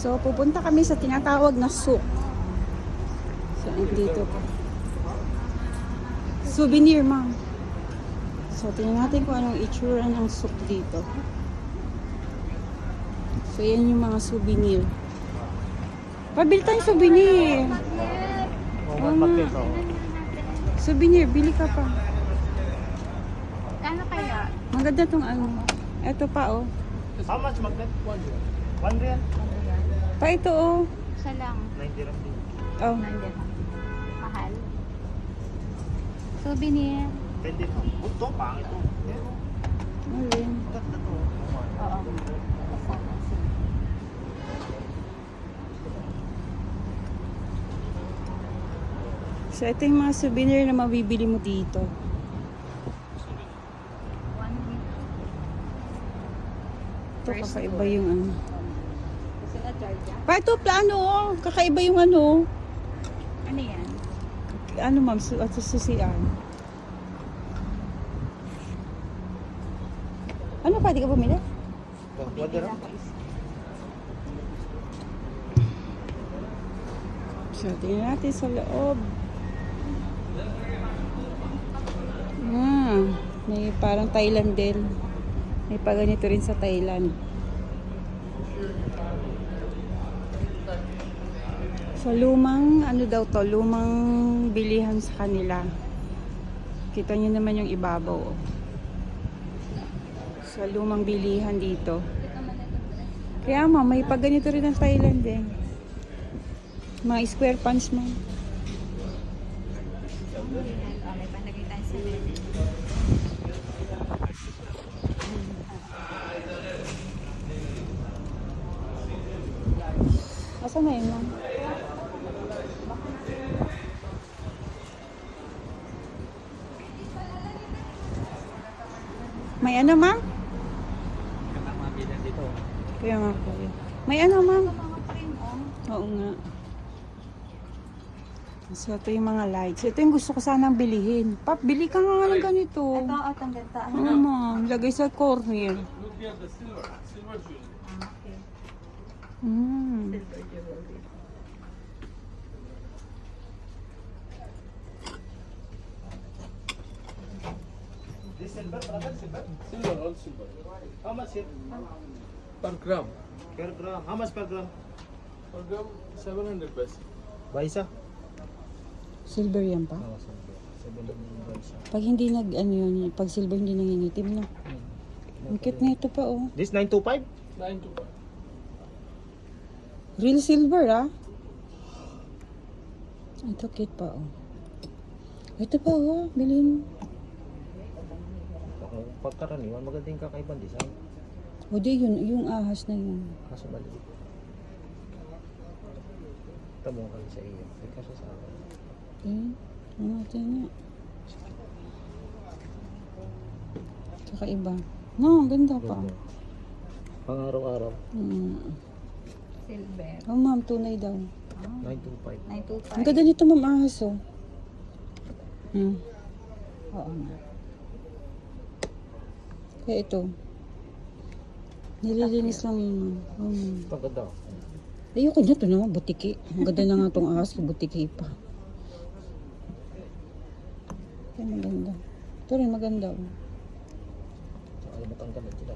So, pupunta kami sa tinatawag na souk. So, dito po. Souvenir, ma'am. So, tingnan natin kung anong itsura ng souk dito. So, yan yung mga souvenir. Pabili tayong souvenir. Oh, oh. Souvenir, bili ka pa. Kano kaya? Maganda tong ano. Ito pa, oh. How much magnet? One real. One real? Pa ito, oh. Isa lang. 90 ram din. Oh. Nandiyan. Mahal. Souvenir. Pwede to. Ito, pangit to. Ayun. Ganda to. Oo. So, ito yung mga souvenir na mabibili mo dito. Ito, kakaiba yung ano. Gusto na charge Pa, ito, plano, oh. Kakaiba yung ano. Ano yan? Ano, ma'am, su at susian. Ano pa, di ka bumili? One ram? So, tingnan natin sa loob. Ah, may parang Thailand din. May pa ganito rin sa Thailand. Sa lumang, ano daw to, lumang bilihan sa kanila. Kita nyo naman yung ibabaw. Oh. Sa lumang bilihan dito. Kaya ma, may pa ganito rin ang Thailand eh. Mga square pants mo. Asan na yun, ma'am? May ano, ma'am? dito. Kaya nga po. yun. May ano, ma'am? Oo nga. So, ito yung mga lights. Ito yung gusto ko sanang bilihin. Pap, bili ka nga ng ganito. Ito, oh, ang ganda. Oo, ma'am. Lagay sa corner. Ah, okay. Mm. Silver jewelry. Silver, brother, silver. Silver, all silver. How much here? Per gram. Per gram. How much per gram? Per gram, 700 pesos. Baisa? Silver yan pa? Oo, silver. Pag hindi nag, ano yun, pag silver hindi nangingitim na. Ang cute na ito pa, oh. This 925? 9 to 5. Real silver, ah. Ito cute pa, oh. Ito pa, oh. Bilhin. Pagkaraniwan, maganda yung kakaibang design. O di yun, yung ahas na yun. Kaso maliit. Tamo ka sa iyo. Ay, kaso sa akin. Eh, ano natin nga. Kakaiba. No, ang ganda pa. Ganda. Pang araw-araw, Mm. Silver. Oh, ma'am, tunay daw. 925. 925. Ang ganda nito, ma'am, ahas, oh. Hmm. Oo nga. Kaya ito. Nililinis lang yun, ma'am. Oh, ma'am. Ito ang ganda. Ayoko na ito naman, butiki. Ang ganda na nga itong ahas, butiki pa. Ay, maganda. Ito rin maganda. Oh. Yung matanggal na sila.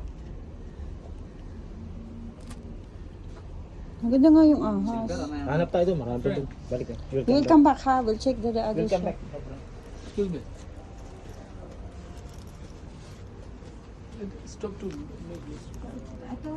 Maganda nga yung ahas. Hanap tayo doon, marami pa doon. Balik ka. We'll come back ha. We'll check the, the other Welcome shop. back. Excuse me. Stop to make this.